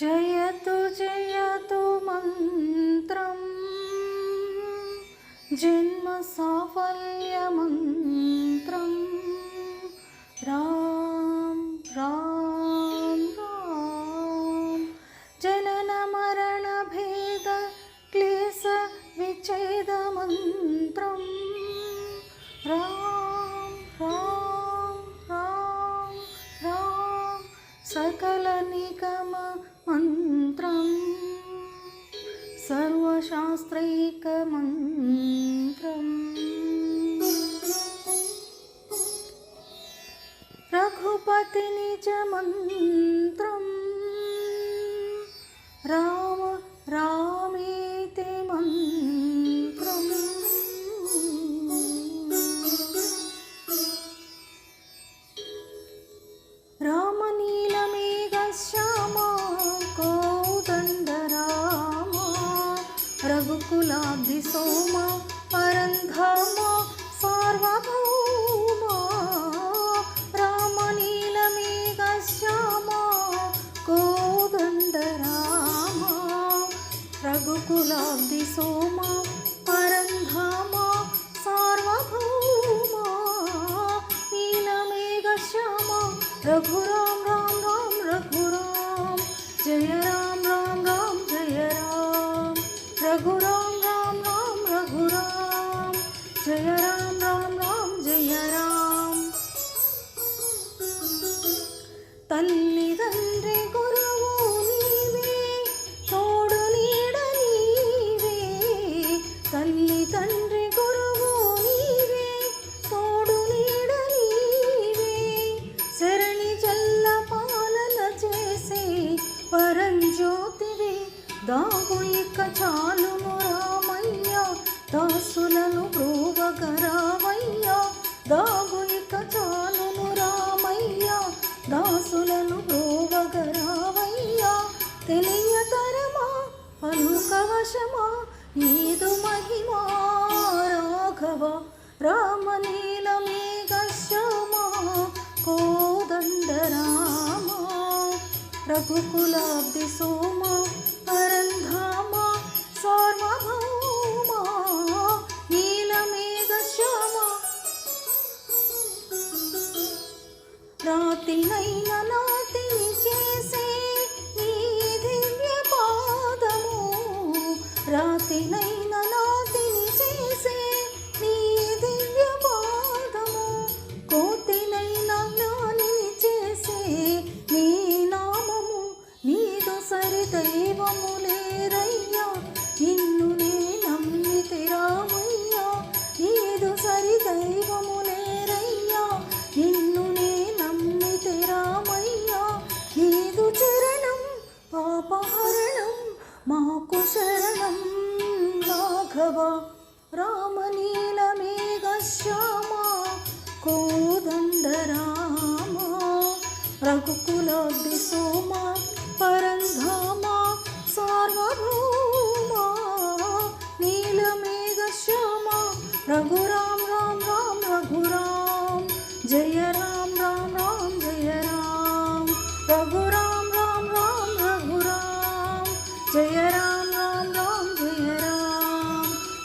जयतु जयतु मन्त्रम्। जन्म राम राम राम। जननमरणभेदक्लेशविच्छेदमन्त्रम् शास्त्रैकमन्त्रम्। रघुपतिनिजमन्त्रम्। రఘుకులాబ్ధి సోమ పరంధామ సార్వభౌమ రామనీలమేఘ శ్యామ కోదండ రామ రఘుకులాబ్ధి సోమ పరంధామ సార్వభౌమ నీలమేఘ శ్యామ రఘురామ్ జయ రామ రామ రామ జయ రామ తల్లి తండ్రి గురువు నీవే తోడు నీడ నీవే తల్లి తండ్రి గురువు నీవే తోడు నీడ నీవే శరణి చల్ల పాలన చేసే పరంజ్యోతివే దాగు ఇక చాలును రామయ్య దాసులను బ్రోవగరావయ్య దాగు ఇక చాలును రామయ్య దాసులను బ్రోవగరావయ్య తెలియతరమా పలుకవశమా నీదు మహిమా రాఘవ రామనీలమేఘ శ్యామ కోదండ రామ రఘుకులాబ్ది సోమ పరంధామ సార్వభౌమ రాఘవ రామనీలమేఘ శ్యామ కోదండ రామ రఘుకులాగ్ని సోమ పరంధామ సార్వభౌమ